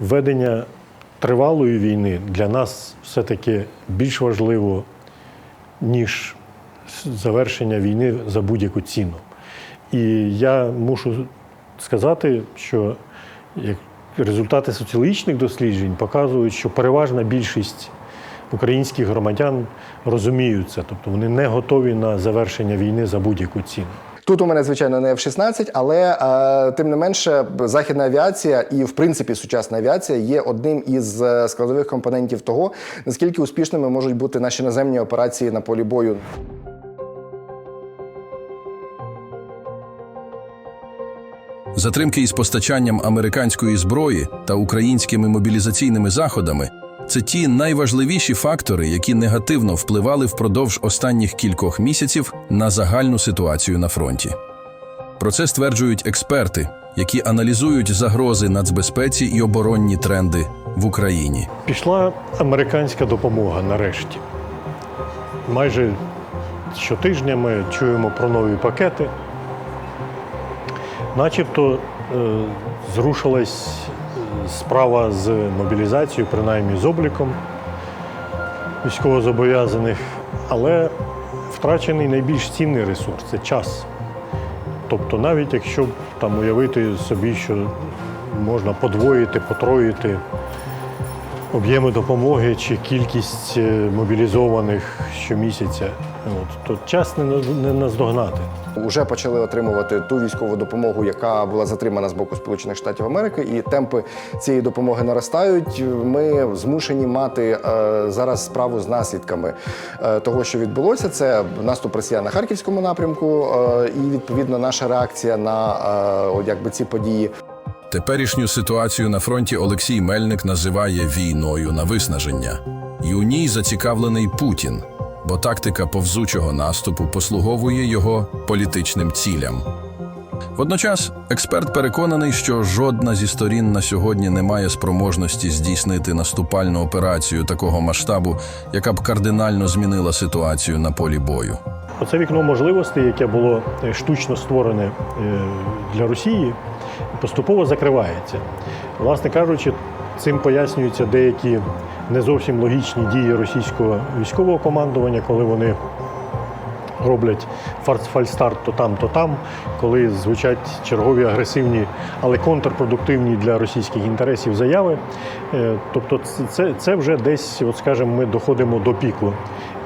Ведення тривалої війни для нас все-таки більш важливо, ніж завершення війни за будь-яку ціну. І я мушу сказати, що результати соціологічних досліджень показують, що переважна більшість українських громадян розуміють це, тобто вони не готові на завершення війни за будь-яку ціну. Тут у мене, звичайно, не F-16, але е, тим не менше, західна авіація і, в принципі, сучасна авіація є одним із е, складових компонентів того, наскільки успішними можуть бути наші наземні операції на полі бою. Затримки із постачанням американської зброї та українськими мобілізаційними заходами це ті найважливіші фактори, які негативно впливали впродовж останніх кількох місяців на загальну ситуацію на фронті. Про це стверджують експерти, які аналізують загрози нацбезпеці і оборонні тренди в Україні. Пішла американська допомога нарешті. Майже щотижня ми чуємо про нові пакети. Начебто е, зрушилась справа з мобілізацією, принаймні з обліком військовозобов'язаних, але втрачений найбільш цінний ресурс це час. Тобто, навіть якщо там уявити собі, що можна подвоїти, потроїти об'єми допомоги чи кількість е, мобілізованих щомісяця, от, то час не, не наздогнати. Уже почали отримувати ту військову допомогу, яка була затримана з боку Сполучених Штатів Америки, і темпи цієї допомоги наростають. Ми змушені мати е, зараз справу з наслідками е, того, що відбулося. Це наступ Росіян на харківському напрямку, е, і відповідно наша реакція на е, от, якби ці події. Теперішню ситуацію на фронті Олексій Мельник називає війною на виснаження. І у ній зацікавлений Путін, бо тактика повзучого наступу послуговує його політичним цілям. Водночас експерт переконаний, що жодна зі сторін на сьогодні не має спроможності здійснити наступальну операцію такого масштабу, яка б кардинально змінила ситуацію на полі бою. Оце вікно можливостей, яке було е, штучно створене е, для Росії, поступово закривається. Власне кажучи, цим пояснюються деякі не зовсім логічні дії російського військового командування, коли вони роблять фальстарт то там, то там, коли звучать чергові агресивні, але контрпродуктивні для російських інтересів заяви. Е, Тобто, це, це вже десь, от скажімо, ми доходимо до піку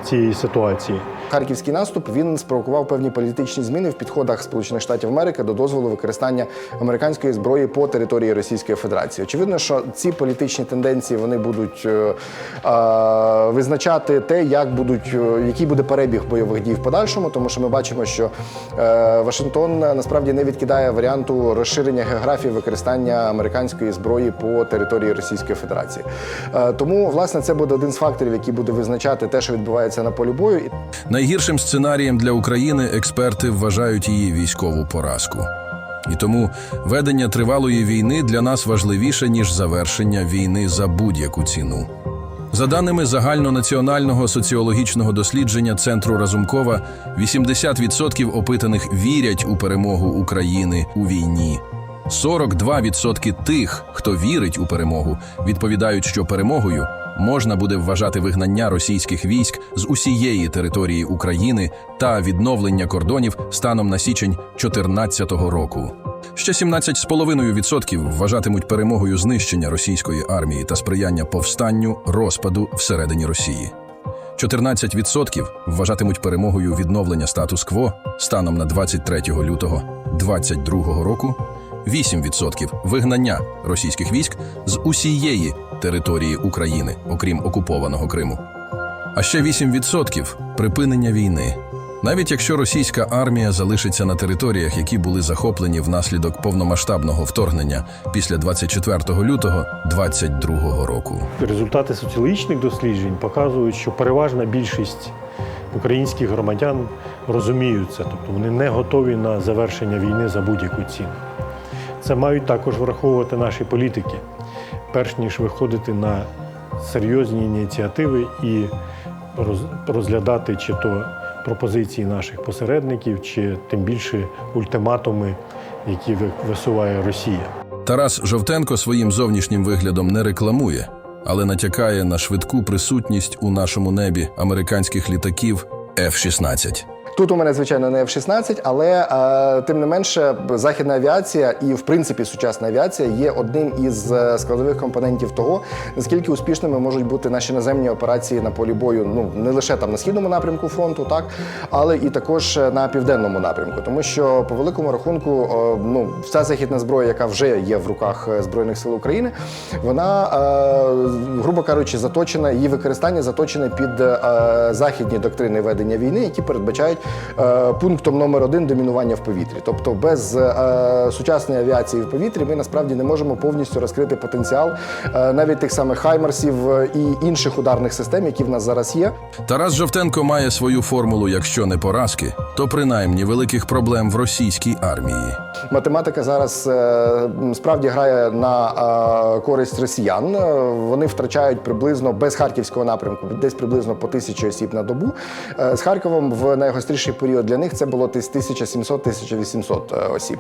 цієї ситуації. Харківський наступ він спровокував певні політичні зміни в підходах Сполучених Штатів Америки до дозволу використання американської зброї по території Російської Федерації. Очевидно, що ці політичні тенденції вони будуть е, е, визначати те, як будуть е, який буде перебіг бойових дій в подальшому, тому що ми бачимо, що е, Вашингтон насправді не відкидає варіанту розширення географії використання американської зброї по території Російської Федерації. Е, тому, власне, це буде один з факторів, який буде визначати те, що відбувається на полі бою. Найгіршим сценарієм для України експерти вважають її військову поразку. І тому ведення тривалої війни для нас важливіше, ніж завершення війни за будь-яку ціну. За даними загальнонаціонального соціологічного дослідження Центру Разумкова, 80% опитаних вірять у перемогу України у війні. 42% тих, хто вірить у перемогу, відповідають, що перемогою можна буде вважати вигнання російських військ з усієї території України та відновлення кордонів станом на січень 2014 року. Ще 17,5% вважатимуть перемогою знищення російської армії та сприяння повстанню розпаду всередині Росії. 14% вважатимуть перемогою відновлення статус-кво станом на 23 лютого 2022 року, 8% вигнання російських військ з усієї території України, окрім окупованого Криму. А ще 8% припинення війни. Навіть якщо російська армія залишиться на територіях, які були захоплені внаслідок повномасштабного вторгнення після 24 лютого 2022 року. Результати соціологічних досліджень показують, що переважна більшість українських громадян розуміють це, тобто вони не готові на завершення війни за будь-яку ціну. Це мають також враховувати наші політики, перш ніж виходити на серйозні ініціативи і розглядати чи то пропозиції наших посередників, чи тим більше ультиматуми, які ви- висуває Росія. Тарас Жовтенко своїм зовнішнім виглядом не рекламує, але натякає на швидку присутність у нашому небі американських літаків F-16. Тут у мене, звичайно, не F-16, але е, тим не менше, західна авіація і, в принципі, сучасна авіація є одним із е, складових компонентів того, наскільки успішними можуть бути наші наземні операції на полі бою, ну не лише там на східному напрямку фронту, так але і також на південному напрямку. Тому що по великому рахунку, е, ну вся західна зброя, яка вже є в руках е, збройних сил України, вона, е, грубо кажучи, заточена, її використання заточене під е, західні доктрини ведення війни, які передбачають е, пунктом номер один домінування в повітрі. Тобто без е, сучасної авіації в повітрі ми насправді не можемо повністю розкрити потенціал е, навіть тих самих хаймерсів е, і інших ударних систем, які в нас зараз є. Тарас Жовтенко має свою формулу, якщо не поразки, то принаймні великих проблем в російській армії. Математика зараз е, справді грає на е, користь росіян. Е, Вони втрачають приблизно без харківського напрямку, десь приблизно по тисячі осіб на добу. З Харковом в найгостріший період для них це було десь 1700-1800 е, осіб.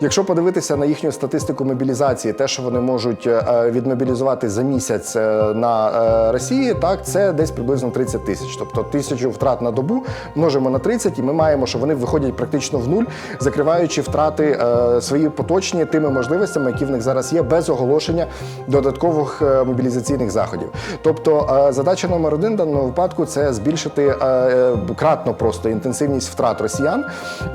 Якщо подивитися на їхню статистику мобілізації, те, що вони можуть відмобілізувати за місяць на Росії, так це десь приблизно 30 тисяч. Тобто тисячу втрат на добу множимо на 30, і ми маємо, що вони виходять практично в нуль, закриваючи втрати свої поточні тими можливостями, які в них зараз є, без оголошення додаткових е, мобілізаційних заходів. Тобто е, задача номер один в даному випадку це збільшити е, е, кратно просто інтенсивність втрат росіян.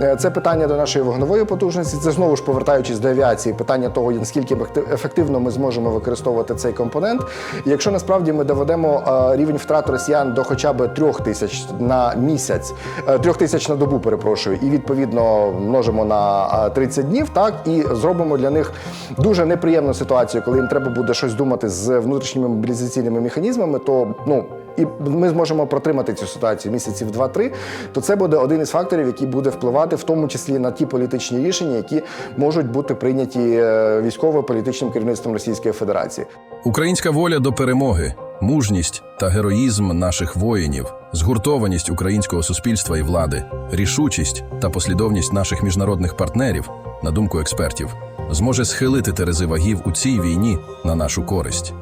Е, Це питання до нашої вогневої потужності. Це знову ж повертаючись до авіації, питання того, наскільки ефективно ми зможемо використовувати цей компонент. Якщо насправді ми доведемо е, рівень втрат росіян до хоча б трьох тисяч на місяць, е, трьох тисяч на добу, перепрошую, і відповідно множимо на е, 30 днів, так і зробимо для них дуже неприємну ситуацію, коли їм треба буде щось думати з внутрішніми мобілізаційними механізмами, то ну. І ми зможемо протримати цю ситуацію місяців 2-3, то це буде один із факторів, який буде впливати в тому числі на ті політичні рішення, які можуть бути прийняті е, військово-політичним керівництвом Російської Федерації. Українська воля до перемоги, мужність та героїзм наших воїнів, згуртованість українського суспільства і влади, рішучість та послідовність наших міжнародних партнерів, на думку експертів, зможе схилити терези вагів у цій війні на нашу користь.